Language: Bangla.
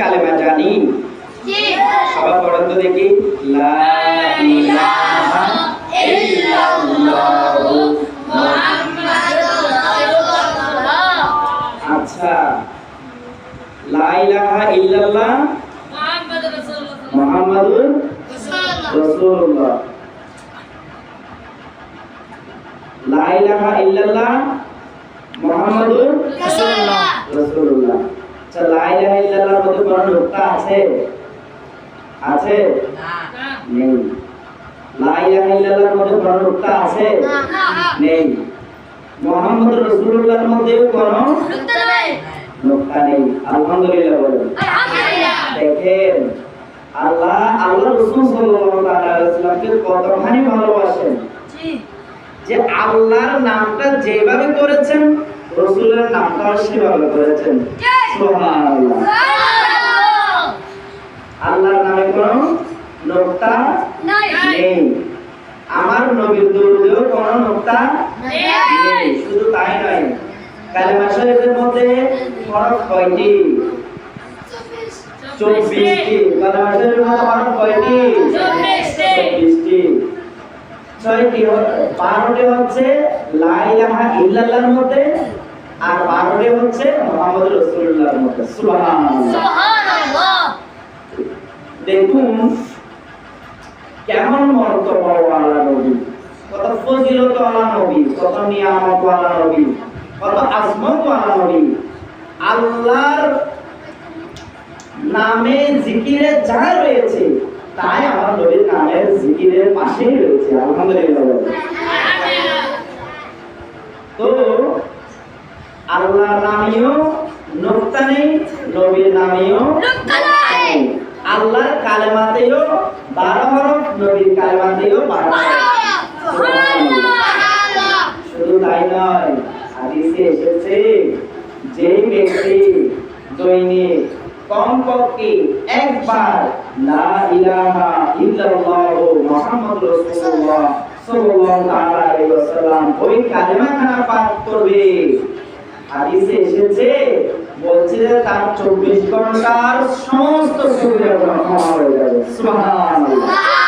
কালেমা জানি সবাই পড়েন তো দেখি। লা ইলাহা ইল্লাল্লাহু আচ্ছা। লা ইলাহা ইল্লাল্লাহ মুহাম্মাদুর রাসূলুল্লাহ। লা ইলাহা ইল্লাল্লাহ মুহাম্মাদুর রাসূলুল্লাহ। আচ্ছা লা ইলাহা ইল্লাল্লাহর মধ্যে কোনো নুক্তা আছে? আছে? নেই। লা ইলাহা ইল্লাল্লাহর মধ্যে কোনো নুক্তা আছে? নেই। মুহাম্মদুর রাসূলুল্লাহর মধ্যে কোনো নুক্তা নেই। আলহামদুলিল্লাহ বলেন। দেখেন আল্লাহ আল্লাহ রসুল সাল্লাল্লাহু আলাইহি ওয়াসাল্লামকে কতখানি ভালোবাসেন। যে আল্লাহর নামটা যেভাবে করেছেন রসুলের নামটাও সেভাবে করেছেন। আল্লাহর নামে কোনো নোক্তা নেই। আমার নবীর দুরুদেও কোনো নোক্তা নেই। শুধু তাই নয় কালেমা শরীফের মধ্যে ফরক কয়টি? চব্বিশটি। কালেমা শরীফের মধ্যে ফরক কয়টি? চব্বিশটি। ছয়টি বারোটি হচ্ছে লা ইলাহা ইল্লাল্লাহর মধ্যে আর হচ্ছে মোহাম্মদ সুবহানাল্লাহ। দেখুন কেমন মর্তবাওয়ালা নবী। কত ফজিলতওয়ালা নবী কত নিয়ামতওয়ালা নবী কত আজমতওয়ালা নবী। আল্লাহর নামে জিকিরে যা রয়েছে তাই আমার নবীর নামের জিকিরের পাশেই রয়েছে আলহামদুলিল্লাহ বলেন। তো আল্লাহর নামেও নোক্তা নেই নবীর নামেও। আল্লাহর কালেমাতেও বারো হরফ নবীর কালেমাতেও বারো শুধু তাই নয় হাদিসে এসেছে যে ব্যক্তি দৈনিক কমপক্ষে একবার লা ইলাহা ইল্লাল্লাহ মুহাম্মাদুর রাসূলুল্লাহ সাল্লাল্লাহু আলাইহি ওয়াসাল্লাম ওই কালেমাখানা পাঠ করবে। হাদিসে এসেছে। যে তার চব্বিশ ঘণ্টার সমস্ত সুবিধা হয়ে যাবে। সুবহানাল্লাহ।